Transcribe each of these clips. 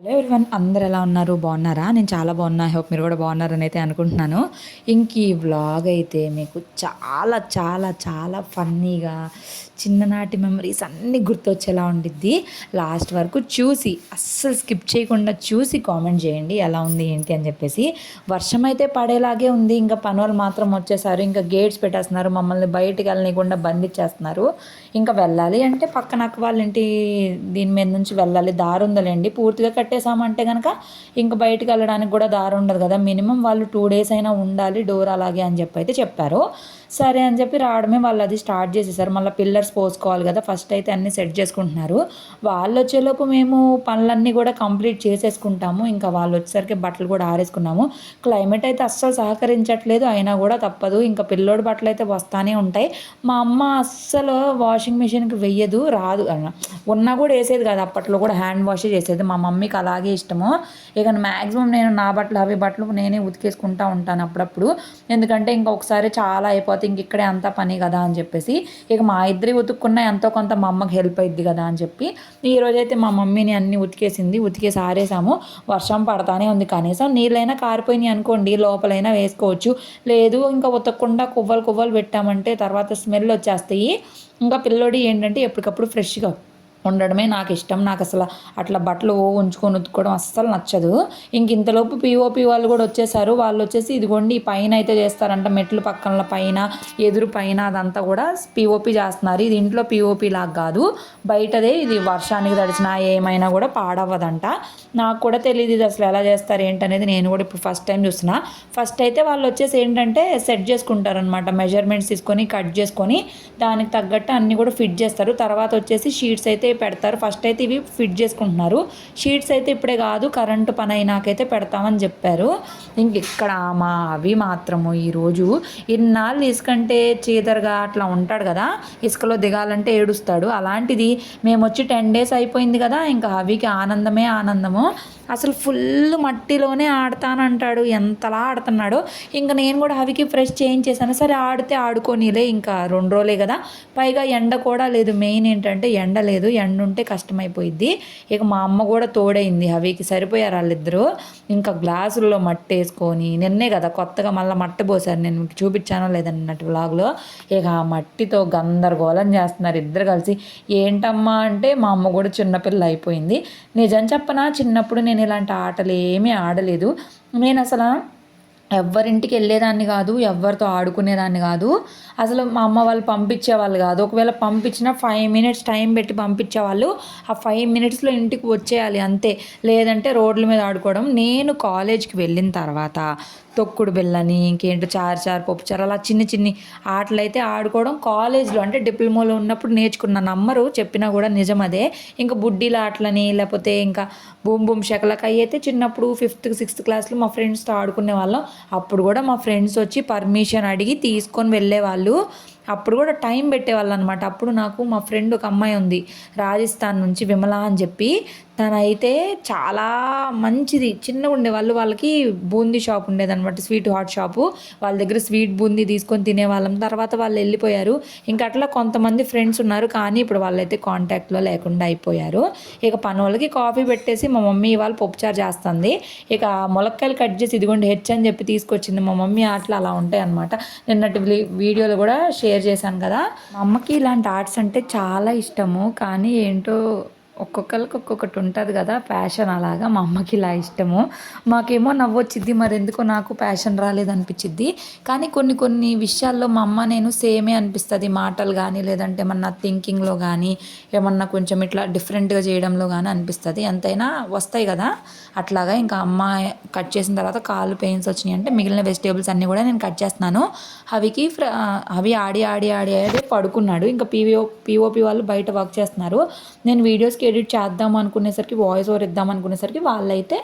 Hello everyone అందరు ఎలా ఉన్నారు? బాగున్నారా? నేను చాలా బాగున్నా. హోప్ మీరు కూడా బాగున్నారని అయితే అనుకుంటున్నాను. ఇంక ఈ వ్లాగ్ అయితే మీకు చాలా చాలా చాలా ఫన్నీగా చిన్ననాటి మెమరీస్ అన్నీ గుర్తొచ్చేలా ఉండిద్ది. లాస్ట్ వరకు చూసి అస్సలు స్కిప్ చేయకుండా చూసి కామెంట్ చేయండి. ఎలా ఉంది ఏంటి అని చెప్పేసి. వర్షం అయితే పడేలాగే ఉంది. ఇంకా పనులు మాత్రం వచ్చేసారు. ఇంకా గేట్స్ పెట్టేస్తున్నారు. మమ్మల్ని బయటికి వెళ్ళనీయకుండా బంధించేస్తున్నారు. ఇంకా వెళ్ళాలి అంటే పక్కన అక్క వాళ్ళ ఇంటి దీని మీద నుంచి వెళ్ళాలి. దారి ఉందలేండి. పూర్తిగా కట్టేసామంటే కనుక ఇంకా బయటికి వెళ్ళడానికి కూడా దారి ఉండదు కదా. మినిమం వాళ్ళు టూ డేస్ అయినా ఉండాలి. డోర్ అలాగే అని చెప్పి అయితే చెప్పారు. సరే అని చెప్పి రావడమే వాళ్ళు అది స్టార్ట్ చేసేసారు. మళ్ళీ పిల్లర్స్ పోసుకోవాలి కదా ఫస్ట్ అయితే అన్నీ సెట్ చేసుకుంటున్నారు. వాళ్ళు వచ్చేలోపు మేము పనులన్నీ కూడా కంప్లీట్ చేసేసుకుంటాము. ఇంకా వాళ్ళు వచ్చేసరికి బట్టలు కూడా ఆరేసుకున్నాము. క్లైమేట్ అయితే అస్సలు సహకరించట్లేదు అయినా కూడా తప్పదు. ఇంకా పిల్లోడి బట్టలు అయితే వస్తానే ఉంటాయి. మా అమ్మ అస్సలు వాషింగ్ మిషన్కి వెయ్యదు రాదు. అన్న ఉన్నా కూడా వేసేది కాదు అప్పట్లో కూడా హ్యాండ్ వాష్ చేసేది. మా మమ్మీకి అలాగే ఇష్టము. ఇక మ్యాక్సిమం నేను నా బట్టలు అవి బట్టలు నేనే ఉతికేసుకుంటా ఉంటాను అప్పుడప్పుడు. ఎందుకంటే ఇంకా ఒకసారి చాలా అయిపోతే ఇంక ఇక్కడే అంతా పని కదా అని చెప్పేసి ఇక మా ఇద్దరి ఉతుక్కున్న ఎంతో కొంత మా అమ్మకి హెల్ప్ అయింది కదా అని చెప్పి ఈ రోజైతే మా మమ్మీని అన్ని ఉతికేసింది ఉతికేసి ఆరేసాము. వర్షం పడతానే ఉంది కనీసం నీళ్ళైనా కారిపోయినాయి అనుకోండి లోపలైనా వేసుకోవచ్చు. లేదు ఇంకా ఉతకకుండా కువ్వలు కువ్వలు పెట్టామంటే తర్వాత స్మెల్ వచ్చేస్తాయి. ఇంకా పిల్లోడి ఏంటంటే ఎప్పటికప్పుడు ఫ్రెష్గా ఉండడమే నాకు ఇష్టం నాకు అసలు అట్లా బట్టలు ఉంచుకొని ఉతుక్కోవడం అస్సలు నచ్చదు. ఇంక ఇంతలోపు పిఓపి వాళ్ళు కూడా వచ్చేసారు. వాళ్ళు వచ్చేసి ఇదిగోండి పైన అయితే చేస్తారంట మెట్లు పక్కన పైన ఎదురు పైన అదంతా కూడా పిఓపి చేస్తున్నారు. ఇది ఇంట్లో పిఓపి లాగా కాదు. బయటదే ఇది వర్షానికి తడిచినా ఏమైనా కూడా పాడవ్వదంట. నాకు కూడా తెలియదు ఇది అసలు ఎలా చేస్తారు ఏంటనేది. నేను కూడా ఇప్పుడు ఫస్ట్ టైం చూసిన ఫస్ట్ అయితే వాళ్ళు వచ్చేసి ఏంటంటే సెట్ చేసుకుంటారనమాట మెజర్మెంట్స్ తీసుకొని కట్ చేసుకొని దానికి తగ్గట్టు అన్నీ కూడా ఫిట్ చేస్తారు. తర్వాత వచ్చేసి షీట్స్ అయితే పెడతారు. ఫస్ట్ అయితే ఇవి ఫిట్ చేసుకుంటున్నారు. షీట్స్ అయితే ఇప్పుడే కాదు కరెంటు పని అయినాకైతే పెడతామని చెప్పారు. ఇంక ఇక్కడ మా అవి మాత్రము ఈరోజు ఇన్నాళ్ళు ఇసుకంటే చీదరగా అట్లా ఉంటాడు కదా ఇసుకలో దిగాలంటే ఏడుస్తాడు. అలాంటిది మేము వచ్చి టెన్ డేస్ అయిపోయింది కదా ఇంకా అవికి ఆనందమే ఆనందము. అసలు ఫుల్ మట్టిలోనే ఆడతానంటాడు. ఎంతలా ఆడుతున్నాడో. ఇంకా నేను కూడా అవికి ఫ్రెష్ చేంజ్ చేశాను సరే ఆడితే ఆడుకోనిలే ఇంకా రెండు రోజులే కదా. పైగా ఎండ కూడా లేదు. మెయిన్ ఏంటంటే ఎండ లేదు. ఎండ ఉంటే కష్టమైపోయిద్ది. ఇక మా అమ్మ కూడా తోడైంది అవికి సరిపోయారు వాళ్ళిద్దరూ. ఇంకా గ్లాసుల్లో మట్టి వేసుకొని నిన్నే కదా కొత్తగా మళ్ళీ మట్టి పోసారు నేను మీకు చూపించానో లేదన్నట్టు వ్లాగ్లో ఇక ఆ మట్టితో గందరగోళం చేస్తున్నారు ఇద్దరు కలిసి. ఏంటమ్మా అంటే మా అమ్మ కూడా చిన్నపిల్ల అయిపోయింది. నిజం చెప్పనా? చిన్నప్పుడు నేను ఇలాంటి ఆటలు ఏమీ ఆడలేదు. నేను అసలు ఎవరింటికి వెళ్ళేదాన్ని కాదు ఎవరితో ఆడుకునేదాన్ని కాదు. అసలు మా అమ్మ వాళ్ళు పంపించేవాళ్ళు కాదు. ఒకవేళ పంపించిన ఫైవ్ మినిట్స్ టైం పెట్టి పంపించేవాళ్ళు ఆ ఫైవ్ మినిట్స్లో ఇంటికి వచ్చేయాలి అంతే. లేదంటే రోడ్ల మీద ఆడుకోవడం. నేను కాలేజ్కి వెళ్ళిన తర్వాత తొక్కుడు బిళ్ళని ఇంకేంటో చారు చారు పప్పు చారు అలా చిన్న చిన్ని ఆటలు అయితే ఆడుకోవడం. కాలేజ్లో అంటే డిప్లొమాలో ఉన్నప్పుడు నేర్చుకున్న నమ్మరు చెప్పినా కూడా నిజం అదే. ఇంకా బుడ్డీల ఆటలని లేకపోతే ఇంకా బూమ్ బూమ్ శకలకాయ అయితే చిన్నప్పుడు ఫిఫ్త్ సిక్స్త్ క్లాస్లో మా ఫ్రెండ్స్తో ఆడుకునే వాళ్ళం. అప్పుడు కూడా మా ఫ్రెండ్స్ వచ్చి పర్మిషన్ అడిగి తీసుకొని వెళ్ళేవాళ్ళు. అప్పుడు కూడా టైం పెట్టేవాళ్ళు అనమాట అప్పుడు నాకు మా ఫ్రెండ్ ఒక అమ్మాయి ఉంది రాజస్థాన్ నుంచి విమల అని చెప్పి తనైతే చాలా మంచిది. చిన్నగా ఉండే వాళ్ళు వాళ్ళకి బూందీ షాప్ ఉండేదన్నమాట స్వీట్ హాట్ షాపు. వాళ్ళ దగ్గర స్వీట్ బూందీ తీసుకొని తినేవాళ్ళం. తర్వాత వాళ్ళు వెళ్ళిపోయారు. ఇంకా అట్లా కొంతమంది ఫ్రెండ్స్ ఉన్నారు కానీ ఇప్పుడు వాళ్ళైతే కాంటాక్ట్లో లేకుండా అయిపోయారు. ఇక పని వాళ్ళకి కాఫీ పెట్టేసి మా మమ్మీ వాళ్ళు పప్పుచారు చేస్తుంది. ఇక ములక్కాయలు కట్ చేసి ఇదిగోండి హెచ్ అని చెప్పి తీసుకొచ్చింది మా మమ్మీ. ఆటలు అలా ఉంటాయి అనమాట నిన్నటి వీడియోలో కూడా షేర్ చేశాను కదా. మా అమ్మకి ఇలాంటి ఆర్ట్స్ అంటే చాలా ఇష్టము. కానీ ఏంటో ఒక్కొక్కరికి ఒక్కొక్కటి ఉంటుంది కదా ప్యాషన్ అలాగా మా అమ్మకి ఇలా ఇష్టము. మాకేమో నవ్వొచ్చిద్ది మరి ఎందుకో నాకు ప్యాషన్ రాలేదనిపించిద్ది కానీ కొన్ని కొన్ని విషయాల్లో మా అమ్మ నేను సేమే అనిపిస్తుంది మాటలు కానీ లేదంటే ఏమన్నా థింకింగ్లో కానీ ఏమన్నా కొంచెం ఇట్లా డిఫరెంట్గా చేయడంలో కానీ అనిపిస్తుంది. ఎంతైనా వస్తాయి కదా అట్లాగా ఇంకా అమ్మ కట్ చేసిన తర్వాత కాలు పెయిన్స్ వచ్చినాయి అంటే మిగిలిన వెజిటేబుల్స్ అన్నీ కూడా నేను కట్ చేస్తున్నాను. అవికి ఫ్ర- అవి ఆడి ఆడి ఆడి ఆడి పడుకున్నాడు. ఇంకా పీవీఓ పీఓపి వాళ్ళు బయట వర్క్ చేస్తున్నారు. నేను వీడియోస్కి ఎడిట్ చేద్దాం అనుకునేసరికి వాయిస్ ఓవర్ ఇద్దాం అనుకునేసరికి వాళ్ళైతే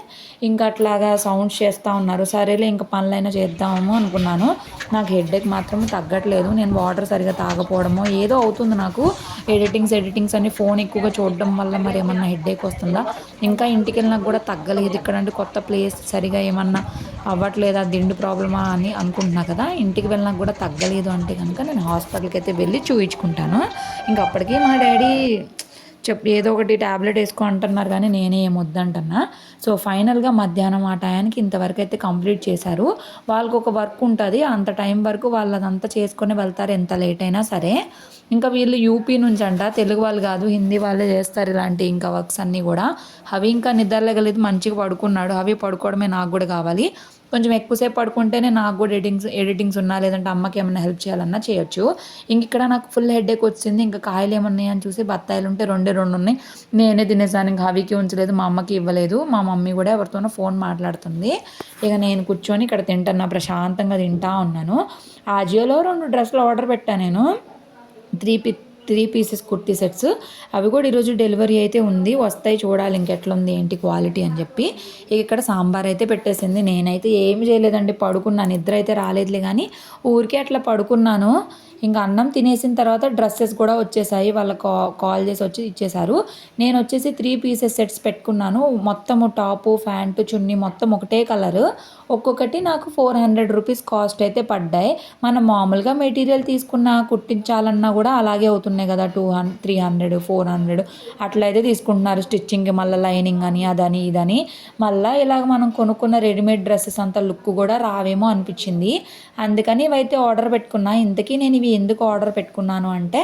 ఇంకా అట్లాగా సౌండ్స్ చేస్తూ ఉన్నారు. సరేలే ఇంకా పనులైనా చేద్దాము అనుకున్నాను. నాకు హెడ్ఏక్ మాత్రం తగ్గట్లేదు. నేను వాటర్ సరిగా తాగపోవడము ఏదో అవుతుంది నాకు. ఎడిటింగ్స్ ఎడిటింగ్స్ అన్ని ఫోన్ ఎక్కువగా చూడడం వల్ల మరి ఏమన్నా హెడ్ఏక్ వస్తుందా? ఇంకా ఇంటికి వెళ్ళినా కూడా తగ్గలేదు. ఇక్కడ అంటే కొత్త ప్లేస్ సరిగా ఏమన్నా అవ్వట్లేదా? దిండు ప్రాబ్లమా అని అనుకుంటున్నా కదా. ఇంటికి వెళ్ళినా కూడా తగ్గలేదు అంటే కనుక నేను హాస్పిటల్కి అయితే వెళ్ళి చూయించుకుంటాను. ఇంకా అప్పటికి మా డాడీ చెప్ ఏదో ఒకటి ట్యాబ్లెట్ వేసుకో అంటున్నారు కానీ నేనే ఏమొద్దంటున్నా సో ఫైనల్గా మధ్యాహ్నం ఆ టయానికి ఇంతవరకు అయితే కంప్లీట్ చేశారు. వాళ్ళకు ఒక వర్క్ ఉంటుంది. అంత టైం వరకు వాళ్ళు అదంతా చేసుకొని వెళ్తారు ఎంత లేట్ అయినా సరే. ఇంకా వీళ్ళు యూపీ నుంచి అంట తెలుగు వాళ్ళు కాదు హిందీ వాళ్ళే చేస్తారు ఇలాంటి ఇంకా వర్క్స్ అన్నీ కూడా. అవి ఇంకా నిద్రలేగలేదు మంచిగా పడుకున్నాడు. అవి పడుకోవడమే నాకు కూడా కావాలి. కొంచెం ఎక్కువసేపు పడుకుంటేనే నాకు కూడా ఎడిటింగ్స్ ఎడిటింగ్స్ ఉన్నా లేదంటే అమ్మకి ఏమైనా హెల్ప్ చేయాలన్నా చేయొచ్చు. ఇంక ఇక్కడ నాకు ఫుల్ హెడేక్ వచ్చింది. ఇంకా కాయలు ఏమున్నాయి అని చూసి బత్తాయిలు ఉంటే రెండే రెండు ఉన్నాయి నేనే తినేసాను. ఇంకా హవికి ఉంచలేదు మా అమ్మకి ఇవ్వలేదు. మా మమ్మీ కూడా ఎవరితోనో ఫోన్ మాట్లాడుతుంది. ఇక నేను కూర్చొని ఇక్కడ తింటున్నా ప్రశాంతంగా తింటా ఉన్నాను. ఆజియోలో రెండు డ్రెస్సులు ఆర్డర్ పెట్టాను నేను. Three P three pieces kurti sets. అవి కూడా ఈరోజు డెలివరీ అయితే ఉంది. వస్తాయి చూడాలి ఇంకెట్లుంది ఏంటి క్వాలిటీ అని చెప్పి. ఇక ఇక్కడ సాంబార్ అయితే పెట్టేసింది. నేనైతే ఏమి చేయలేదండి పడుకున్నాను నిద్ర అయితే రాలేదులే కానీ ఊరికే అట్లా పడుకున్నాను. ఇంకా అన్నం తినేసిన తర్వాత డ్రెస్సెస్ కూడా వచ్చేసాయి. వాళ్ళ కా కాల్ చేసి వచ్చి ఇచ్చేశారు. నేను వచ్చేసి త్రీ పీసెస్ సెట్స్ పెట్టుకున్నాను. మొత్తము టాపు ప్యాంటు చున్నీ మొత్తం ఒకటే కలర్. ఒక్కొక్కటి నాకు ఫోర్ హండ్రెడ్ రూపీస్ కాస్ట్ అయితే పడ్డాయి. మనం మామూలుగా మెటీరియల్ తీసుకున్న కుట్టించాలన్నా కూడా అలాగే అవుతున్నాయి కదా. Two hundred three hundred four hundred అట్లా అయితే తీసుకుంటున్నారు. స్టిచ్చింగ్ మళ్ళీ లైనింగ్ అని అదని ఇదని. మళ్ళీ ఇలాగ మనం కొనుక్కున్న రెడీమేడ్ డ్రెస్సెస్ అంత లుక్ కూడా రావేమో అనిపించింది. అందుకని ఇవైతే ఆర్డర్ పెట్టుకున్నా. ఇంతకీ నేను ఇవి ఎందుకు ఆర్డర్ పెట్టుకున్నాను అంటే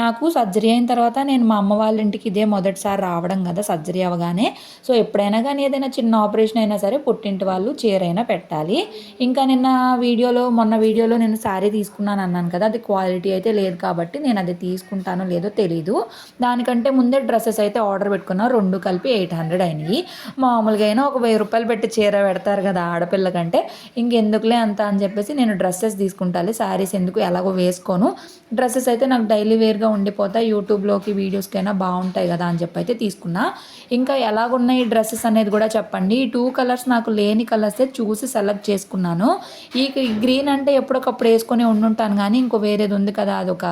నాకు సర్జరీ అయిన తర్వాత నేను మా అమ్మ వాళ్ళ ఇంటికి ఇదే మొదటిసారి రావడం కదా సర్జరీ అవగానే. సో ఎప్పుడైనా కానీ ఏదైనా చిన్న ఆపరేషన్ అయినా సరే పుట్టింటి వాళ్ళు చీరైనా పెట్టాలి. ఇంకా నిన్న వీడియోలో మొన్న వీడియోలో నేను శారీ తీసుకున్నాను అన్నాను కదా అది క్వాలిటీ అయితే లేదు కాబట్టి నేను అది తీసుకుంటానో లేదో తెలీదు. దానికంటే ముందే డ్రెస్సెస్ అయితే ఆర్డర్ పెట్టుకున్నా రెండు కలిపి ఎయిట్ హండ్రెడ్ అయినాయి. మామూలుగా అయినా ఒక వెయ్యి రూపాయలు పెట్టి చీర పెడతారు కదా ఆడపిల్ల కంటే ఇంకెందుకులే అంత అని చెప్పేసి నేను డ్రెస్సెస్ తీసుకుంటాలి శారీస్ ఎందుకు ఎలాగో వేసుకోను. డ్రెస్సెస్ అయితే నాకు డైలీ వేర్గా ఉండిపోతాయి యూట్యూబ్లోకి వీడియోస్కైనా బాగుంటాయి కదా అని చెప్పి అయితే తీసుకున్నా. ఇంకా ఎలాగున్నాయి ఈ డ్రెస్సెస్ అనేది కూడా చెప్పండి. ఈ టూ కలర్స్ నాకు లేని కలర్సే చూసి సెలెక్ట్ చేసుకున్నాను. ఈ గ్రీన్ అంటే ఎప్పుడొకప్పుడు వేసుకొని ఉండుంటాను కానీ ఇంకో వేరేది ఉంది కదా అదొక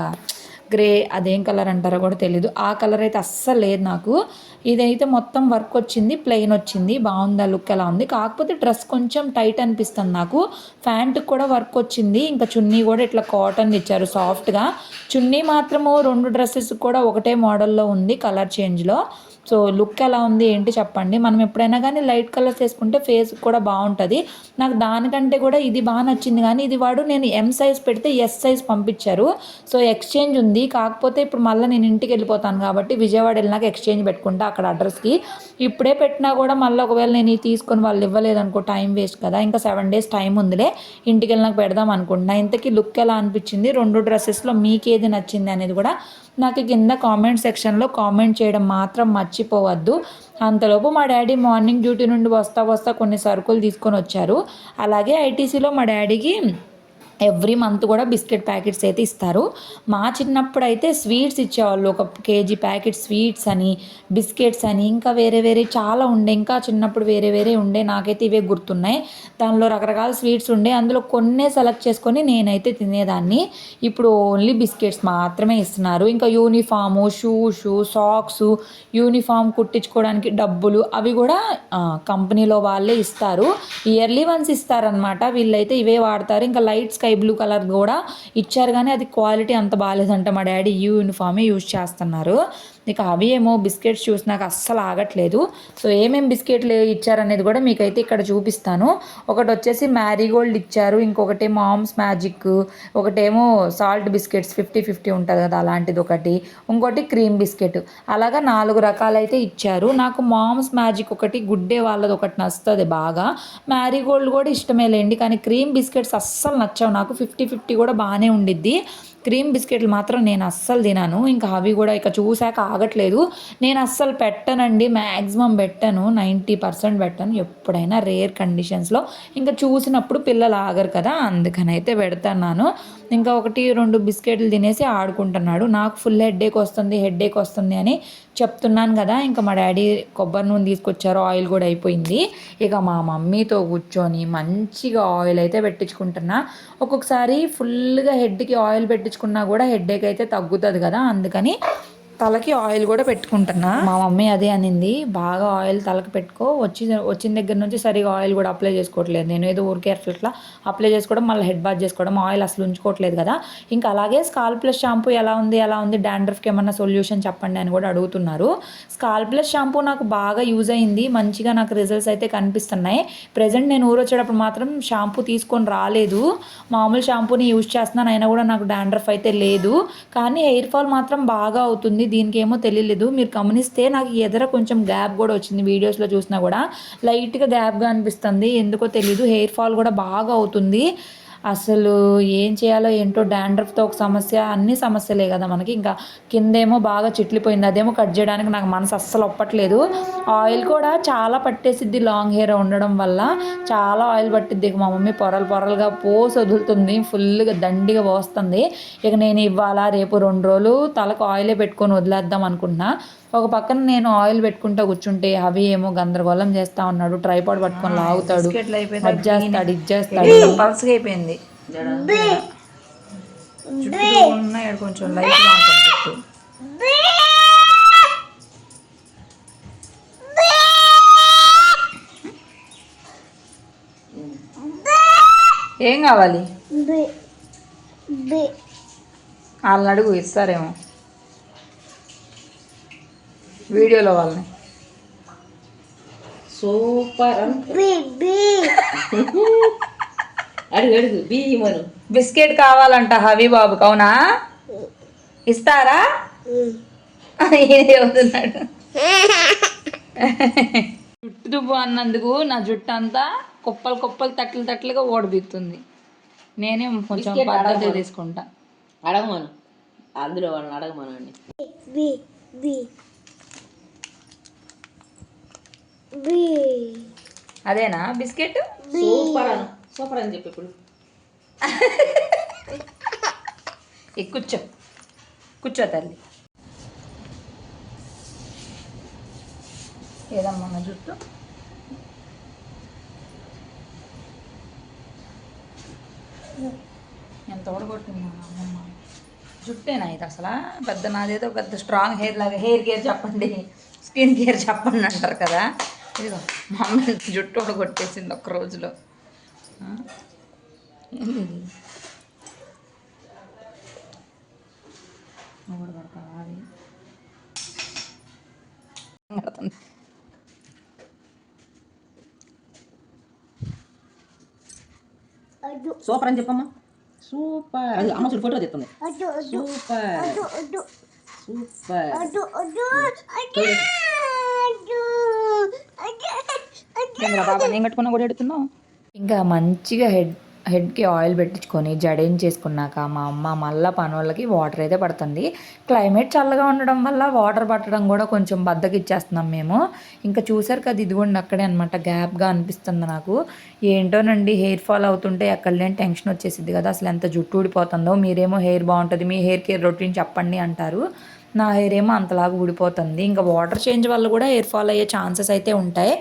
గ్రే అదేం కలర్ అంటారో కూడా తెలీదు. ఆ కలర్ అయితే అస్సలు లేదు నాకు. ఇదైతే మొత్తం వర్క్ వచ్చింది ప్లెయిన్ వచ్చింది బాగుందా లుక్ ఎలా ఉంది. కాకపోతే డ్రెస్ కొంచెం టైట్ అనిపిస్తుంది నాకు. ప్యాంటుకి కూడా వర్క్ వచ్చింది. ఇంకా చున్నీ కూడా ఇట్లా కాటన్ ఇచ్చారు సాఫ్ట్గా. చున్నీ మాత్రము రెండు డ్రెస్సెస్ కూడా ఒకటే మోడల్లో ఉంది కలర్ చేంజ్లో. సో లుక్ ఎలా ఉంది ఏంటి చెప్పండి. మనం ఎప్పుడైనా కానీ లైట్ కలర్స్ వేసుకుంటే ఫేస్ కూడా బాగుంటుంది. నాకు దానికంటే కూడా ఇది బాగా నచ్చింది కానీ ఇది వాడు నేను ఎం సైజ్ పెడితే ఎస్ సైజ్ పంపించారు. సో ఎక్స్చేంజ్ ఉంది. కాకపోతే ఇప్పుడు మళ్ళీ నేను ఇంటికి వెళ్ళిపోతాను కాబట్టి విజయవాడ వెళ్ళినాక ఎక్స్చేంజ్ పెట్టుకుంటా అక్కడ అడ్రస్కి ఇప్పుడే పెట్టినా కూడా మళ్ళీ ఒకవేళ నేను ఇది తీసుకొని వాళ్ళు ఇవ్వలేదనుకో టైం వేస్ట్ కదా. ఇంకా సెవెన్ డేస్ టైం ఉందిలే. ఇంటికి వెళ్ళినాక పెడదాం అనుకుంటున్నా. ఇంతకీ లుక్ ఎలా అనిపించింది? రెండు డ్రెస్సెస్లో మీకు ఏది నచ్చింది అనేది కూడా నాకు కింద కామెంట్ సెక్షన్లో కామెంట్ చేయడం మాత్రం మర్చిపోవద్దు. అంతలోపు మా డాడీ మార్నింగ్ డ్యూటీ నుండి వస్తా వస్తా కొన్ని సరుకులు తీసుకొని వచ్చారు. అలాగే ఐటీసీలో మా డాడీకి ఎవ్రీ మంత్ కూడా బిస్కెట్ ప్యాకెట్స్ అయితే ఇస్తారు. మా చిన్నప్పుడు అయితే స్వీట్స్ ఇచ్చేవాళ్ళు. ఒక కేజీ ప్యాకెట్ స్వీట్స్ అని బిస్కెట్స్ అని ఇంకా వేరే వేరే చాలా ఉండే. ఇంకా చిన్నప్పుడు వేరే వేరే ఉండే. నాకైతే ఇవే గుర్తున్నాయి. దానిలో రకరకాల స్వీట్స్ ఉండే. అందులో కొన్నే సెలెక్ట్ చేసుకొని నేనైతే తినేదాన్ని. ఇప్పుడు ఓన్లీ బిస్కెట్స్ మాత్రమే ఇస్తున్నారు. ఇంకా యూనిఫాము షూస్ సాక్స్ యూనిఫామ్ కుట్టించుకోవడానికి డబ్బులు అవి కూడా కంపెనీలో వాళ్ళే ఇస్తారు. ఇయర్లీ వన్స్ ఇస్తారనమాట వీళ్ళైతే ఇవే వాడతారు. ఇంకా లైట్స్కి స్కై బ్లూ కలర్ కూడా ఇచ్చారు కానీ అది క్వాలిటీ అంత బాగాలేదంట. మా డాడీ ఈ యూనిఫామే యూజ్ చేస్తున్నారు. ఇక అవి ఏమో బిస్కెట్స్ చూసి నాకు అస్సలు ఆగట్లేదు. సో ఏమేమి బిస్కెట్లు ఇచ్చారనేది కూడా మీకైతే ఇక్కడ చూపిస్తాను. ఒకటి వచ్చేసి మ్యారీగోల్డ్ ఇచ్చారు ఇంకొకటి మామ్స్ మ్యాజిక్ ఒకటేమో సాల్ట్ బిస్కెట్స్ ఫిఫ్టీ ఫిఫ్టీ ఉంటుంది కదా అలాంటిది ఒకటి. ఇంకోటి క్రీమ్ బిస్కెట్. అలాగా నాలుగు రకాలైతే ఇచ్చారు. నాకు మామ్స్ మ్యాజిక్ ఒకటి గుడ్డే వాళ్ళది ఒకటి నచ్చుతుంది బాగా. మ్యారీగోల్డ్ కూడా ఇష్టమే లేండి కానీ క్రీమ్ బిస్కెట్స్ అస్సలు నచ్చవు. నాకు ఫిఫ్టీ ఫిఫ్టీ కూడా బాగానే ఉండిద్ది. క్రీమ్ బిస్కెట్లు మాత్రం నేను అస్సలు తినాను. ఇంకా అవి కూడా ఇక చూశాక ఆగట్లేదు. నేను అస్సలు పెట్టనండి. మ్యాక్సిమం పెట్టను. నైంటీ పర్సెంట్ పెట్టను. ఎప్పుడైనా రేర్ కండిషన్స్లో. ఇంకా చూసినప్పుడు పిల్లలు ఆగరు కదా. అందుకని అయితే పెడతాను ఇంకా ఒకటి రెండు బిస్కెట్లు తినేసి ఆడుకుంటున్నాడు. నాకు ఫుల్ హెడ్ఏక్ వస్తుంది హెడ్ఏక్ వస్తుంది అని చెప్తున్నాను కదా. ఇంకా మా డాడీ కొబ్బరి నూనె తీసుకొచ్చారు ఆయిల్ కూడా అయిపోయింది. ఇక మా మమ్మీతో కూర్చొని మంచిగా ఆయిల్ అయితే పెట్టించుకుంటున్నా. ఒక్కొక్కసారి ఫుల్గా హెడ్కి ఆయిల్ పెట్టించుకున్నా కూడా హెడ్ఏక్ అయితే తగ్గుతుంది కదా. అందుకని తలకి ఆయిల్ కూడా పెట్టుకుంటున్నా. మా మమ్మీ అదే అనింది. బాగా ఆయిల్ తలకి పెట్టుకో. వచ్చి వచ్చిన దగ్గర నుంచి సరిగా ఆయిల్ కూడా అప్లై చేసుకోవట్లేదు. నేను ఏదో ఊరికే అట్లా అప్లై చేసుకోవడం మళ్ళీ హెడ్ బాత్ చేసుకోవడం ఆయిల్ అసలు ఉంచుకోవట్లేదు కదా. ఇంకా అలాగే స్కాల్ ప్లస్ షాంపూ ఎలా ఉంది ఎలా ఉంది డాండ్రఫ్కి ఏమన్నా సొల్యూషన్ చెప్పండి అని కూడా అడుగుతున్నారు. స్కాల్ ప్లస్ షాంపూ నాకు బాగా యూజ్ అయింది. మంచిగా నాకు రిజల్ట్స్ అయితే కనిపిస్తున్నాయి. ప్రజెంట్ నేను ఊరు వచ్చేటప్పుడు మాత్రం షాంపూ తీసుకొని రాలేదు. మామూలు షాంపూని యూజ్ చేస్తున్నాను అయినా కూడా నాకు డాండ్రఫ్ అయితే లేదు. కానీ హెయిర్ ఫాల్ మాత్రం బాగా అవుతుంది. దీనికి ఏమో తెలియలేదు మీరు గమనిస్తే నాకు ఎదర కొంచెం గ్యాప్ కూడా వచ్చింది వీడియోస్లో చూసినా కూడా. లైట్గా గ్యాప్గా అనిపిస్తుంది. ఎందుకో తెలీదు. హెయిర్ ఫాల్ కూడా బాగా అవుతుంది. అసలు ఏం చేయాలో ఏంటో డాండ్రఫ్తో ఒక సమస్య అన్ని సమస్యలే కదా మనకి. ఇంకా కిందేమో బాగా చిట్లిపోయింది అదేమో కట్ చేయడానికి నాకు మనసు అస్సలు ఒప్పట్లేదు. ఆయిల్ కూడా చాలా పట్టేసిద్ది లాంగ్ హెయిర్ ఉండడం వల్ల. చాలా ఆయిల్ పట్టిద్ది. ఇక మా మమ్మీ పొరలు పొరలుగా పోసి వదులుతుంది ఫుల్గా దండిగా పోస్తుంది. ఇక నేను ఇవ్వాలా రేపు రెండు రోజులు తలకు ఆయిలే పెట్టుకొని వదిలేద్దాం అనుకుంటున్నా. ఒక పక్కన నేను ఆయిల్ పెట్టుకుంటా కూర్చుంటే అవి ఏమో గందరగోళం చేస్తా ఉన్నాడు. ట్రైపాడ్ పట్టుకొని లాగుతాడు. అది చేస్తాడు ఇది చేస్తాడు పల్సగా అయిపోయింది. కొంచెం ఏం కావాలి? వాళ్ళని అడుగు ఇస్తారేమో. వీడియోలో వాళ్ళని. సూపర్ అడుగు అడుగు బీ మను. బిస్కెట్ కావాలంట హవి బాబుకి అవునా? ఇస్తారా? జుట్టు దుబ్బు అన్నందుకు నా జుట్టు అంతా కుప్పలు కుప్పలు తట్లు తట్లుగా ఓడిబిక్తుంది. నేనే కొంచెం పద్ధతి అడగమను. తీసుకుంటా. అడగమను. అందులో వాళ్ళని అడగమను అదేనా? బిస్కెట్? సూపర్ అను. సూపర్ అని చెప్పి ఇప్పుడు. ఏ కూర్చో. కూర్చో తల్లి. ఏదమ్మా నా జుట్టు? మా అమ్మమ్మ. జుట్టేనా ఇది అసలు? పెద్ద నాదేదో పెద్ద స్ట్రాంగ్ హెయిర్ లాగా హెయిర్ కేర్ చెప్పండి. స్కిన్ కేర్ చెప్పండి అంటారు కదా. ఇదిగో మా అమ్మ జుట్టు ఓడగొట్టేసింది ఒక్క రోజులో. కూడా పడతావా అది? పడుతుంది. సూపర్ అని చెప్పమ్మా. సూపర్. అది అమ్మ చూడు ఫోటో తెస్తుంది సూపర్. సూపర్. బాబా నేను కట్టుకున్నా కూడా ఎడుతున్నావు? ఇంకా మంచిగా హెడ్ హెడ్కి ఆయిల్ పెట్టించుకొని జడేంచేసుకున్నాక మా అమ్మ మళ్ళీ పనులకి వాటర్ అయితే పడుతుంది. క్లైమేట్ చల్లగా ఉండడం వల్ల వాటర్ పట్టడం కూడా కొంచెం బద్దకిచ్చేస్తున్నాం మేము. ఇంకా చూసారు కదా ఇదిగోండి అక్కడే అనమాట గ్యాప్గా అనిపిస్తుంది నాకు. ఏంటోనండి హెయిర్ ఫాల్ అవుతుంటే ఎక్కడ లేని టెన్షన్ వచ్చేసింది కదా అసలు ఎంత జుట్టు ఊడిపోతుందో. మీరేమో హెయిర్ బాగుంటుంది మీ హెయిర్ కేర్ రొటీన్ చెప్పండి అంటారు. నా హెయిర్ ఏమో అంతలాగా ఊడిపోతుంది. ఇంకా వాటర్ చేంజ్ వల్ల కూడా హెయిర్ ఫాల్ అయ్యే ఛాన్సెస్ అయితే ఉంటాయి.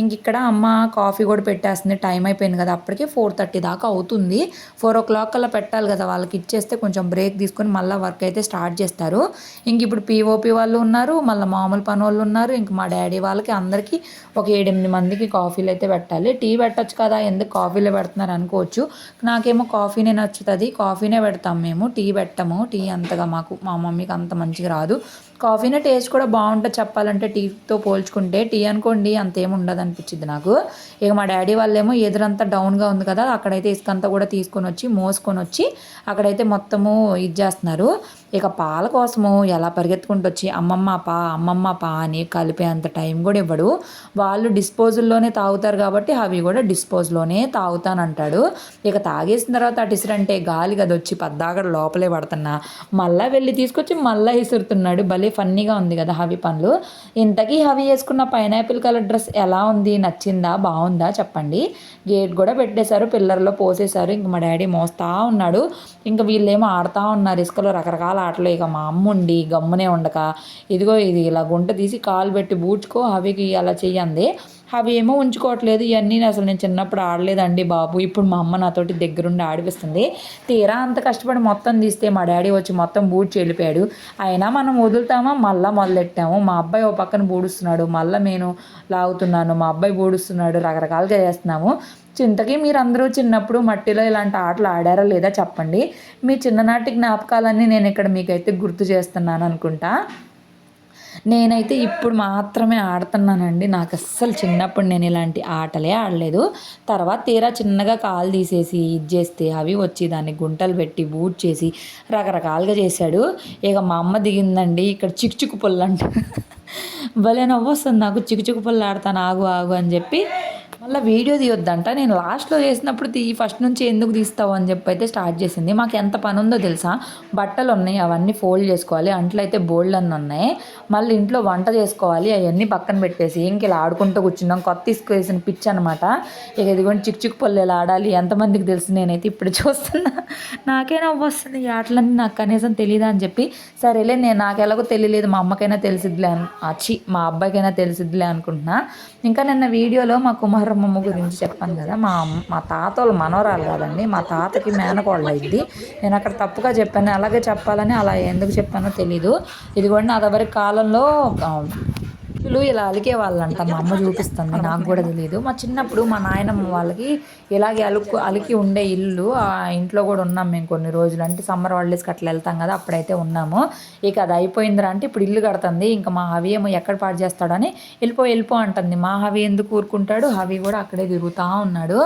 ఇంక ఇక్కడ అమ్మ కాఫీ కూడా పెట్టేస్తుంది. టైం అయిపోయింది కదా అప్పటికే ఫోర్ థర్టీ దాకా అవుతుంది. ఫోర్ ఓ క్లాక్ అలా పెట్టాలి కదా వాళ్ళకి ఇచ్చేస్తే కొంచెం బ్రేక్ తీసుకొని మళ్ళీ వర్క్ అయితే స్టార్ట్ చేస్తారు. ఇంక ఇప్పుడు పీఓపీ వాళ్ళు ఉన్నారు మళ్ళీ మామూలు పని వాళ్ళు ఉన్నారు. ఇంక మా డాడీ వాళ్ళకి అందరికీ ఒక ఏడెనిమిది మందికి కాఫీలు అయితే పెట్టాలి. టీ పెట్టచ్చు కదా ఎందుకు కాఫీలో పెడుతున్నారు అనుకోవచ్చు. నాకేమో కాఫీనే నచ్చుతుంది కాఫీనే పెడతాం మేము. టీ పెట్టము టీ అంతగా మాకు మా మమ్మీకి అంత మంచిగా రాదు. కాఫీనే టేస్ట్ కూడా బాగుంటుంది చెప్పాలంటే టీతో పోల్చుకుంటే. టీ అనుకోండి అంతేం ఉండదు అనిపించింది నాకు. ఇక మా డాడీ వాళ్ళేమో ఎదురంతా డౌన్గా ఉంది కదా అక్కడైతే ఇసుకంతా కూడా తీసుకొని వచ్చి మోసుకొని వచ్చి అక్కడైతే మొత్తము ఇది చేస్తున్నారు. ఇక పాల కోసము ఎలా పరిగెత్తుకుంటూ వచ్చి అమ్మమ్మ పా అమ్మమ్మ పా అని కలిపే అంత టైం కూడా ఇవ్వడు. వాళ్ళు డిస్పోజల్లోనే తాగుతారు కాబట్టి అవి కూడా డిస్పోజ్లోనే తాగుతానంటాడు. ఇక తాగేసిన తర్వాత అటు ఇసురంటే గాలి కదా వచ్చి పద్దాక లోపలే పడుతున్నా. మళ్ళీ వెళ్ళి తీసుకొచ్చి మళ్ళీ ఇసురుతున్నాడు. భలే ఫన్నీగా ఉంది కదా హవి పనులు. ఇంతకీ హవి వేసుకున్న పైనాపిల్ కలర్ డ్రెస్ ఎలా ఉంది? నచ్చిందా? బాగుందా? చెప్పండి. గేట్ కూడా పెట్టేశారు. పిల్లర్లో పోసేశారు. ఇంక మా డాడీ మోస్తా ఉన్నాడు. ఇంకా వీళ్ళేమో ఆడుతూ ఉన్నారు. ఇసుకలో రకరకాల ఆటలు. ఇక మా అమ్మ ఉండి గమ్మునే ఉండక ఇదిగో ఇది ఇలా గుంట తీసి కాలు పెట్టి బూడ్చుకో అవికి అలా చెయ్యంది. అవి ఏమో ఉంచుకోవట్లేదు ఇవన్నీ అసలు నేను చిన్నప్పుడు ఆడలేదండి బాబు. ఇప్పుడు మా అమ్మ నాతోటి దగ్గరుండి ఆడిపిస్తుంది. తీరా అంత కష్టపడి మొత్తం తీస్తే మా డాడీ వచ్చి మొత్తం బూడ్చి వెళ్ళిపోయాడు. అయినా మనం వదులుతామా? మళ్ళీ మొదలెట్టాము. మా అబ్బాయి ఓ పక్కన బూడుస్తున్నాడు. మళ్ళీ నేను లాగుతున్నాను. మా అబ్బాయి బూడుస్తున్నాడు. రకరకాలుగా చేస్తున్నాము. చింతకి మీరందరూ చిన్నప్పుడు మట్టిలో ఇలాంటి ఆటలు ఆడారా లేదా చెప్పండి. మీ చిన్ననాటి జ్ఞాపకాలన్నీ నేను ఇక్కడ మీకైతే గుర్తు చేస్తున్నాను అనుకుంటా. నేనైతే ఇప్పుడు మాత్రమే ఆడుతున్నానండి. నాకు అస్సలు చిన్నప్పుడు నేను ఇలాంటి ఆటలే ఆడలేదు. తర్వాత తీరా చిన్నగా కాలు తీసేసి ఇది చేస్తే అవి వచ్చి దాన్ని గుంటలు పెట్టి బూట్ చేసి రకరకాలుగా చేశాడు. ఇక మా అమ్మ దిగిందండి ఇక్కడ చిక్చుకు పుల్ల అంట. భలే నవ్వొస్తుంది నాకు చిక్కు పుల్ల ఆడతాను ఆగు ఆగు అని చెప్పి. మళ్ళీ వీడియో తీయొద్దంట. నేను లాస్ట్లో చేసినప్పుడు తీ ఫస్ట్ నుంచి ఎందుకు తీస్తావు అని చెప్పి అయితే స్టార్ట్ చేసింది. మాకు ఎంత పని ఉందో తెలుసా? బట్టలు ఉన్నాయి అవన్నీ ఫోల్డ్ చేసుకోవాలి. అంట్లు అయితే బోల్డ్ అన్నీ ఉన్నాయి మళ్ళీ ఇంట్లో వంట చేసుకోవాలి అవన్నీ పక్కన పెట్టేసి ఇంక ఇలా ఆడుకుంటూ కూర్చున్నాం. కొత్త తీసుకువేసిన పిచ్ అనమాట ఇక ఇదిగోండి చిక్ చిక్ పళ్ళు ఇలా ఆడాలి. ఎంతమందికి తెలుసు నేనైతే ఇప్పుడు చూస్తున్నా. నాకే నవ్వు వస్తుంది ఈ ఆటలన్నీ నాకు కనీసం తెలియదా అని చెప్పి. సరేలే నేను నాకు ఎలాగో తెలియలేదు మా అమ్మకైనా తెలిసిద్దిలే అని అచ్చి మా అబ్బాయికైనా తెలిసిద్దిలే అనుకుంటున్నా. ఇంకా నిన్న వీడియోలో మా కుమారమ్మ గురించి చెప్పాను కదా మా మా తాత వాళ్ళ మనవరాలు కాదండి మా తాతకి మేనకోళ్ళ అయింది. నేను అక్కడ తప్పుగా చెప్పాను అలాగే చెప్పాలని అలా ఎందుకు చెప్పానో తెలీదు. ఇది కూడా నా దగ్గర కాలం కాలంలో ఇలా అలికే వాళ్ళంట మా అమ్మ చూపిస్తుంది నాకు కూడా తెలియదు. మా చిన్నప్పుడు మా నాయనమ్మ వాళ్ళకి ఇలాగే అలుకు అలికి ఉండే ఇల్లు ఆ ఇంట్లో కూడా ఉన్నాం మేము కొన్ని రోజులు. అంటే సమ్మర్ హాలిడేస్కి అట్లా వెళ్తాం కదా అప్పుడైతే ఉన్నాము. ఇక అది అయిపోయిందిరా అంటే ఇప్పుడు ఇల్లు కడుతుంది. ఇంకా మా హవి ఏమో ఎక్కడ పాడు చేస్తాడని వెళ్ళిపో వెళ్ళిపో అంటుంది. మా హవి ఎందుకు ఊరుకుంటాడు? హవి కూడా అక్కడే తిరుగుతూ ఉన్నాడు.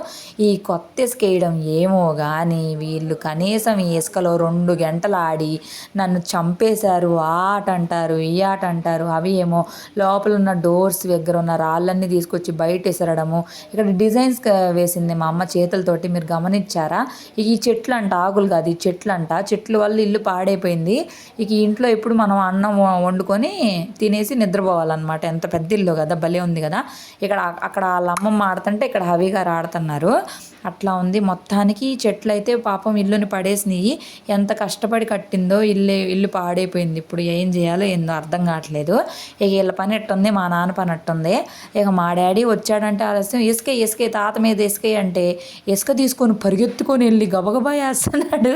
ఈ కొత్త ఇసుక వేయడం ఏమో కానీ వీళ్ళు కనీసం ఈ ఇసుకలో రెండు గంటలు ఆడి నన్ను చంపేశారు. ఆట అంటారు ఈ ఆట అంటారు. అవి ఏమో లోపల ఉన్న డోర్స్ దగ్గర ఉన్న రాళ్ళన్నీ తీసుకొచ్చి బయట విసరడము. ఇక్కడ డిజైన్స్ వేసింది మా అమ్మ చేతులతోటి మీరు గమనించారా? ఇక ఈ చెట్లు అంట ఆకులు కాదు ఈ చెట్లు అంట చెట్ల వల్ల ఇల్లు పాడైపోయింది. ఇక ఇంట్లో ఎప్పుడు మనం అన్నం వండుకొని తినేసి నిద్రపోవాలన్నమాట. ఎంత పెద్ద ఇల్లు కదా భలే ఉంది కదా. ఇక్కడ అక్కడ వాళ్ళ అమ్మమ్మ ఆడుతుంటే ఇక్కడ హవి గారు ఆడుతున్నారు. అట్లా ఉంది. మొత్తానికి ఈ చెట్లు అయితే పాపం ఇల్లుని పడేసినాయి. ఎంత కష్టపడి కట్టిందో ఇల్లు ఇల్లు పాడైపోయింది. ఇప్పుడు ఏం చేయాలో ఏందో అర్థం కావట్లేదు. ఇక వీళ్ళ పని ఎట్టుంది? మా నాన్న పని ఎట్టుంది ఇక మా డాడీ వచ్చాడంటే ఆలస్యం. ఇసుకే ఇసుకే తాత మీద ఇసుకే అంటే ఇసుక తీసుకొని పరిగెత్తుకొని వెళ్ళి గబగబా వేస్తున్నాడు.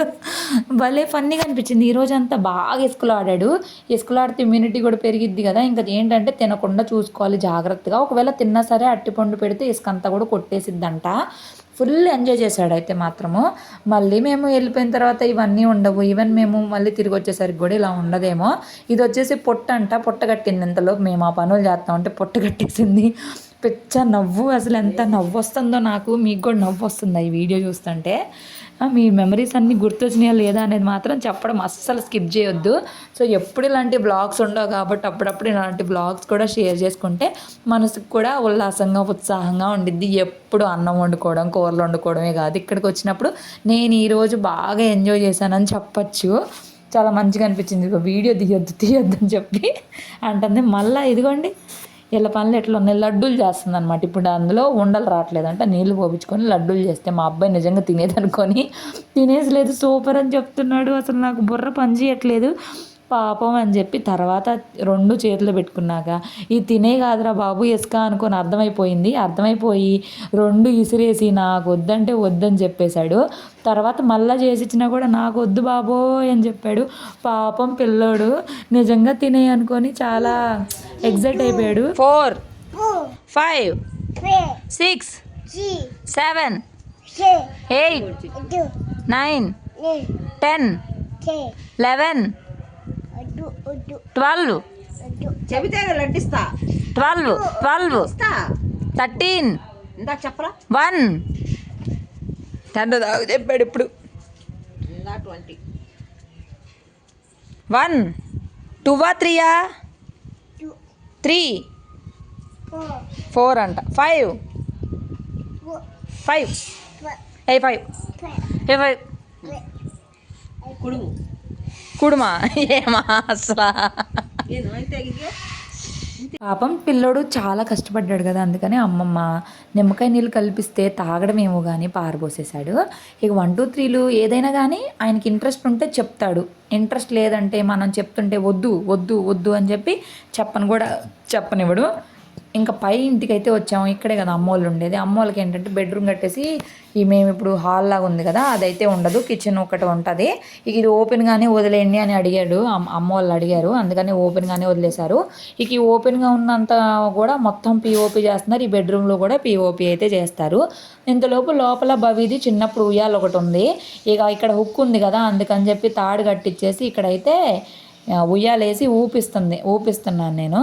భలే ఫన్నీగా అనిపించింది. ఈరోజు అంతా బాగా ఇసుకలు ఆడాడు. ఇసుకలు ఆడితే ఇమ్యూనిటీ కూడా పెరిగిద్ది కదా. ఇంకా ఏంటంటే తినకుండా చూసుకోవాలి జాగ్రత్తగా. ఒకవేళ తిన్నా సరే అట్టిపండు పెడితే ఇసుక అంతా కూడా కొట్టేసిద్దంట. ఫుల్ ఎంజాయ్ చేశాడు అయితే మాత్రము. మళ్ళీ మేము వెళ్ళిపోయిన తర్వాత ఇవన్నీ ఉండవు. ఈవెన్ మేము మళ్ళీ తిరిగి వచ్చేసరికి కూడా ఇలా ఉండదేమో. ఇది వచ్చేసి పొట్ట అంట. పొట్ట కట్టింది ఇంతలోపు మేము ఆ పనులు చేస్తామంటే పొట్ట కట్టేసింది. పిచ్చ నవ్వు. అసలు ఎంత నవ్వు వస్తుందో నాకు. మీకు కూడా నవ్వు వస్తుంది ఈ వీడియో చూస్తుంటే? మీ మెమరీస్ అన్నీ గుర్తొచ్చినాయా లేదా అనేది మాత్రం చెప్పడం అస్సలు స్కిప్ చేయొద్దు. సో ఎప్పుడు ఇలాంటి బ్లాగ్స్ ఉండవు కాబట్టి అప్పుడప్పుడు ఇలాంటి బ్లాగ్స్ కూడా షేర్ చేసుకుంటే మనసుకు కూడా ఉల్లాసంగా ఉత్సాహంగా ఉండిద్ది. ఎప్పుడు అన్నం వండుకోవడం కూరలు వండుకోవడమే కాదు. ఇక్కడికి వచ్చినప్పుడు నేను ఈరోజు బాగా ఎంజాయ్ చేశానని చెప్పచ్చు. చాలా మంచిగా అనిపించింది. వీడియో తీయొద్దు తీయొద్దు అని చెప్పి అంటుంది. మళ్ళీ ఇదిగోండి ఇలా పనులు ఎట్లా ఉన్నాయి? లడ్డూలు చేస్తుంది అనమాట ఇప్పుడు అందులో ఉండలు రావట్లేదంట నీళ్ళు పోపించుకొని లడ్డూలు చేస్తే మా అబ్బాయి నిజంగా తినేదనుకొని తినేసి లేదు సూపర్ అని చెప్తున్నాడు. అసలు నాకు బుర్ర పని చేయట్లేదు. పాపం అని చెప్పి తర్వాత రెండు చేతులు పెట్టుకున్నాక ఇది తినే కాదురా బాబు ఇసుక అనుకొని అర్థమైపోయింది. అర్థమైపోయి రెండు ఇసిరేసి నాకు వద్దంటే వద్దని చెప్పేశాడు. తర్వాత మళ్ళా చేసి ఇచ్చినా కూడా నాకు వద్దు బాబోయ్ అని చెప్పాడు. పాపం పిల్లోడు నిజంగా తినే అనుకొని చాలా ఎగ్జైట్ అయిపోయాడు. Four five six seven eight nine ten eleven twelve. చెబితే లడ్డిస్తా. ట్వెల్వ్. ట్వెల్వ్. థర్టీన్. ఇందాక చెప్పరా? వన్. టెన్ దాకా చెప్పాడు ఇప్పుడు. ట్వంటీ. వన్. టూవా త్రీయా? త్రీ. ఫోర్. అంట. ఫైవ్. ఫైవ్. ఏ ఫైవ్. ఏ ఫైవ్. కుడుము కుడుమా. ఏమా అసలా? పాపం పిల్లోడు చాలా కష్టపడ్డాడు కదా అందుకని అమ్మమ్మ నిమ్మకాయ నీళ్ళు కల్పిస్తే తాగడమేమో కానీ పారబోసేశాడు. ఇక వన్ టూ త్రీలు ఏదైనా కానీ ఆయనకి ఇంట్రెస్ట్ ఉంటే చెప్తాడు. ఇంట్రెస్ట్ లేదంటే మనం చెప్తుంటే వద్దు వద్దు వద్దు అని చెప్పి చెప్పను కూడా చెప్పనివ్వడు. ఇంకా పై ఇంటికి అయితే వచ్చాము. ఇక్కడే కదా అమ్మోళ్ళు ఉండేది అమ్మోళ్ళకి ఏంటంటే బెడ్రూమ్ కట్టేసి ఈ మేము ఇప్పుడు హాల్ లాగా ఉంది కదా అదైతే ఉండదు. కిచెన్ ఒకటి ఉంటుంది. ఇక ఇది ఓపెన్గానే వదిలేయండి అని అడిగాడు. అమ్మ వాళ్ళు అడిగారు. అందుకని ఓపెన్గానే వదిలేశారు. ఇక ఈ ఓపెన్గా ఉన్నంత కూడా మొత్తం పిఓపి చేస్తున్నారు. ఈ బెడ్రూమ్లో కూడా పిఓపి అయితే చేస్తారు. ఇంతలోపు లోపల బవిది చిన్నప్పుడు ఉయ్యాల ఒకటి ఉంది. ఇక ఇక్కడ హుక్ ఉంది కదా అందుకని చెప్పి తాడు కట్టించేసి ఇక్కడైతే ఉయ్యాలేసి ఊపిస్తుంది. ఊపిస్తున్నాను నేను.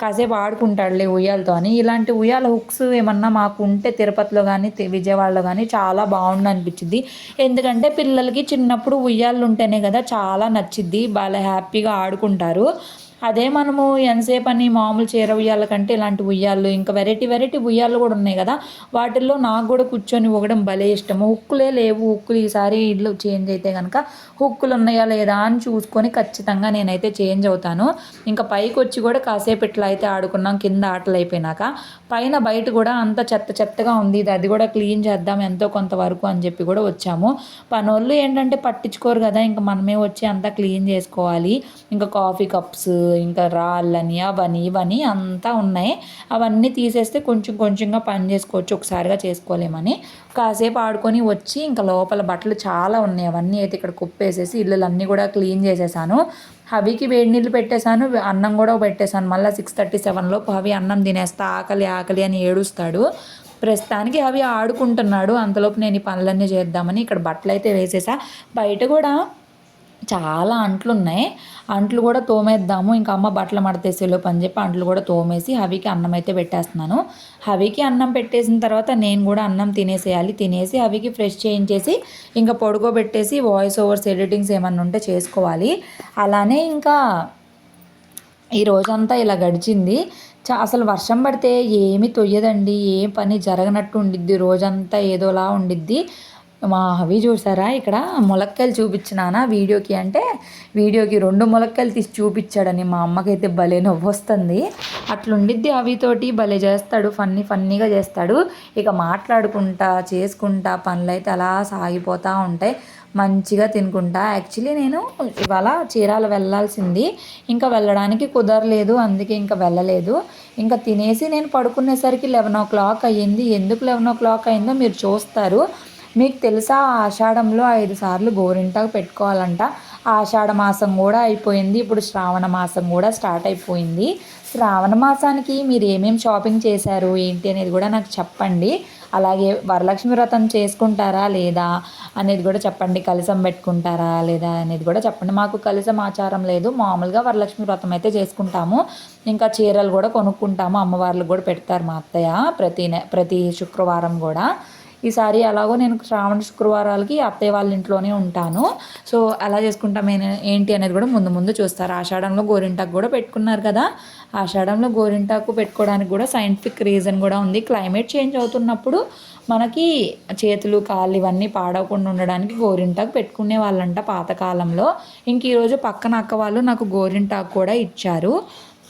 కాసేపు ఆడుకుంటాడులే ఉయ్యాలతో అని. ఇలాంటి ఉయ్యాల హుక్స్ ఏమన్నా మాకు ఉంటే తిరుపతిలో కానీ విజయవాడలో కానీ చాలా బాగుండు అనిపించింది ఎందుకంటే పిల్లలకి చిన్నప్పుడు ఉయ్యాలు ఉంటేనే కదా చాలా నచ్చిద్ది. బాగా హ్యాపీగా ఆడుకుంటారు. అదే మనము ఎంతసేపు అని మామూలు చీర ఉయ్యాల కంటే ఇలాంటి ఉయ్యాలు ఇంకా వెరైటీ వెరైటీ ఉయ్యాలు కూడా ఉన్నాయి కదా. వాటిల్లో నాకు కూడా కూర్చొని ఊగడం భలే ఇష్టము. హుక్కులే లేవు. హుక్కులు ఈసారి ఇల్లు చేంజ్ అయితే కనుక హుక్కులు ఉన్నాయా లేదా అని చూసుకొని ఖచ్చితంగా నేనైతే చేంజ్ అవుతాను. ఇంకా పైకి వచ్చి కూడా కాసేపు ఇట్లా అయితే ఆడుకున్నాం. కింద ఆటలు అయిపోయినాక పైన బయట కూడా అంత చెత్త చెత్తగా ఉంది. ఇది అది కూడా క్లీన్ చేద్దాం ఎంతో కొంతవరకు అని చెప్పి కూడా వచ్చాము. పనోళ్ళు ఏంటంటే పట్టించుకోరు కదా. ఇంకా మనమే వచ్చి అంతా క్లీన్ చేసుకోవాలి. ఇంకా కాఫీ కప్స్ ఇంకా రాళ్ళని అవని ఇవని అంతా ఉన్నాయి. అవన్నీ తీసేస్తే కొంచెం కొంచెంగా పని చేసుకోవచ్చు. ఒకసారిగా చేసుకోలేమని. కాసేపు ఆడుకొని వచ్చి ఇంకా లోపల బట్టలు చాలా ఉన్నాయి. అవన్నీ అయితే ఇక్కడ కుప్పేసేసి ఇల్లులన్నీ కూడా క్లీన్ చేసేసాను. హవికి వేడి నీళ్ళు పెట్టేశాను. అన్నం కూడా పెట్టేశాను. మళ్ళీ సిక్స్ థర్టీ సెవెన్లోపు హవి అన్నం తినేస్తా ఆకలి ఆకలి అని ఏడుస్తాడు. ప్రస్తుతానికి అవి ఆడుకుంటున్నాడు. అంతలోపు నేను ఈ పనులన్నీ చేద్దామని ఇక్కడ బట్టలు అయితే వేసేసా. బయట కూడా చాలా అంట్లు ఉన్నాయి అంట్లు కూడా తోమేద్దాము. ఇంకా అమ్మ బట్టలు మడతేసేలోపు అని చెప్పి అంట్లు కూడా తోమేసి హవికి అన్నం అయితే పెట్టేస్తున్నాను. హవికి అన్నం పెట్టేసిన తర్వాత నేను కూడా అన్నం తినేసేయాలి. తినేసి హవికి ఫ్రెష్ చేయించేసి ఇంకా పొడుగోబెట్టేసి వాయిస్ ఓవర్స్ ఎడిటింగ్స్ ఏమన్నా ఉంటే చేసుకోవాలి. అలానే ఇంకా ఈ రోజంతా ఇలా గడిచింది. చా అసలు వర్షం పడితే ఏమి తొయ్యదండి. ఏ పని జరగనట్టు ఉండిద్ది. రోజంతా ఏదోలా ఉండిద్ది. మా అవి చూసారా? ఇక్కడ ములక్కలు చూపించినానా వీడియోకి అంటే వీడియోకి రెండు ములక్కాయలు తీసి చూపించాడని మా అమ్మకైతే భలే నవ్వు వస్తుంది అట్లుండిద్ది అవితోటి భలే చేస్తాడు ఫన్నీ ఫన్నీగా చేస్తాడు. ఇక మాట్లాడుకుంటా చేసుకుంటా పనులు అయితే అలా సాగిపోతూ ఉంటాయి. మంచిగా తినుకుంటా. యాక్చువల్లీ నేను ఇవాళ చీరాల వెళ్ళాల్సింది. ఇంకా వెళ్ళడానికి కుదరలేదు అందుకే ఇంకా వెళ్ళలేదు. ఇంకా తినేసి నేను పడుకునేసరికి లెవెన్ ఓ క్లాక్ అయ్యింది. ఎందుకు లెవెన్ ఓ క్లాక్ అయిందో మీరు చూస్తారు. మీకు తెలుసా ఆషాఢంలో ఐదు సార్లు గోరింటాకు పెట్టుకోవాలంట. ఆషాఢ మాసం కూడా అయిపోయింది ఇప్పుడు శ్రావణ మాసం కూడా స్టార్ట్ అయిపోయింది. శ్రావణ మాసానికి మీరు ఏమేమి షాపింగ్ చేశారు ఏంటి అనేది కూడా నాకు చెప్పండి. అలాగే వరలక్ష్మి వ్రతం చేసుకుంటారా లేదా అనేది కూడా చెప్పండి కలిసం పెట్టుకుంటారా లేదా అనేది కూడా చెప్పండి. మాకు కలిసం ఆచారం లేదు మామూలుగా వరలక్ష్మి వ్రతం అయితే చేసుకుంటాము. ఇంకా చీరలు కూడా కొనుక్కుంటాము అమ్మవార్లకు కూడా పెడతారు మా అత్తయ్య ప్రతి నె ప్రతి శుక్రవారం కూడా. ఈసారి ఎలాగో నేను శ్రావణ శుక్రవారాలకి అత్తయ్య వాళ్ళ ఇంట్లోనే ఉంటాను. సో అలా చేసుకుంటాం ఏంటి అనేది కూడా ముందు ముందు చూస్తారు. ఆషాఢంలో గోరింటాకు కూడా పెట్టుకున్నారు కదా. ఆషాఢంలో గోరింటాకు పెట్టుకోవడానికి కూడా సైంటిఫిక్ రీజన్ కూడా ఉంది. క్లైమేట్ చేంజ్ అవుతున్నప్పుడు మనకి చేతులు కాళ్ళు ఇవన్నీ పాడవకుండా ఉండడానికి గోరింటాకు పెట్టుకునే వాళ్ళంట పాతకాలంలో. ఇంక ఈరోజు పక్కన అక్క వాళ్ళు నాకు గోరింటాకు కూడా ఇచ్చారు.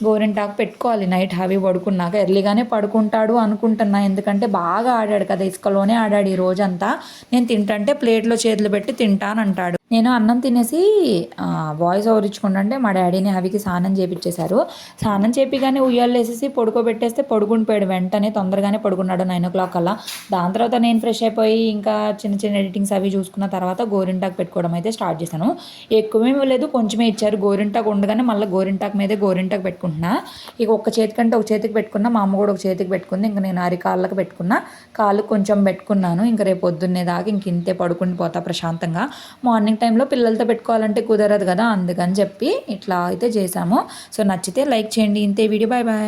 గోరింటాకు పెట్టుకోవాలి. నైట్ హవి పడుకున్నాక ఎర్లీగానే పడుకుంటాడు అనుకుంటున్నా. ఎందుకంటే బాగా ఆడాడు కదా ఇసుకలోనే ఆడాడు ఈ రోజంతా. నేను తింటంటే ప్లేట్లో చేతులు పెట్టి తింటానంటాడు. నేను అన్నం తినేసి వాయిస్ ఓవర్ ఇచ్చుకుంటుంటే మా డాడీని హవికి స్నానం చేపించేశారు స్నానం చేపిగానే ఉయ్యాలు వేసేసి పడుకోబెట్టేస్తే పడుకునిపోయాడు వెంటనే తొందరగానే పడుకున్నాడు నైన్ ఓ క్లాక్ అలా దాని తర్వాత నేను ఫ్రెష్ అయిపోయి ఇంకా చిన్న చిన్న ఎడిటింగ్స్ అవి చూసుకున్న తర్వాత గోరింటాకు పెట్టుకోవడం అయితే స్టార్ట్ చేశాను. ఎక్కువేమీ లేదు కొంచెమే ఇచ్చారు. గోరింటాకు ఉండగానే మళ్ళీ గోరింటాకు మీదే గోరింటాకు పెట్టుకుంటున్నా. ఇక ఒక చేతికంటే ఒక చేతికి పెట్టుకున్నా మా అమ్మ కూడా ఒక చేతికి పెట్టుకుంది. ఇంకా నేను అరికాళ్ళకి పెట్టుకున్నా. కాళ్ళు కొంచెం పెట్టుకున్నాను. ఇంకా రేపు పొద్దున్నే దాకా ఇంక ఇంతే పడుకుని పోతా ప్రశాంతంగా. మార్నింగ్ టైంలో పిల్లలతో పెట్టుకోవాలంటే కుదరదు కదా అందుకని చెప్పి ఇట్లా అయితే చేసాము సో నచ్చితే లైక్ చేయండి. ఇంతే వీడియో. Bye bye.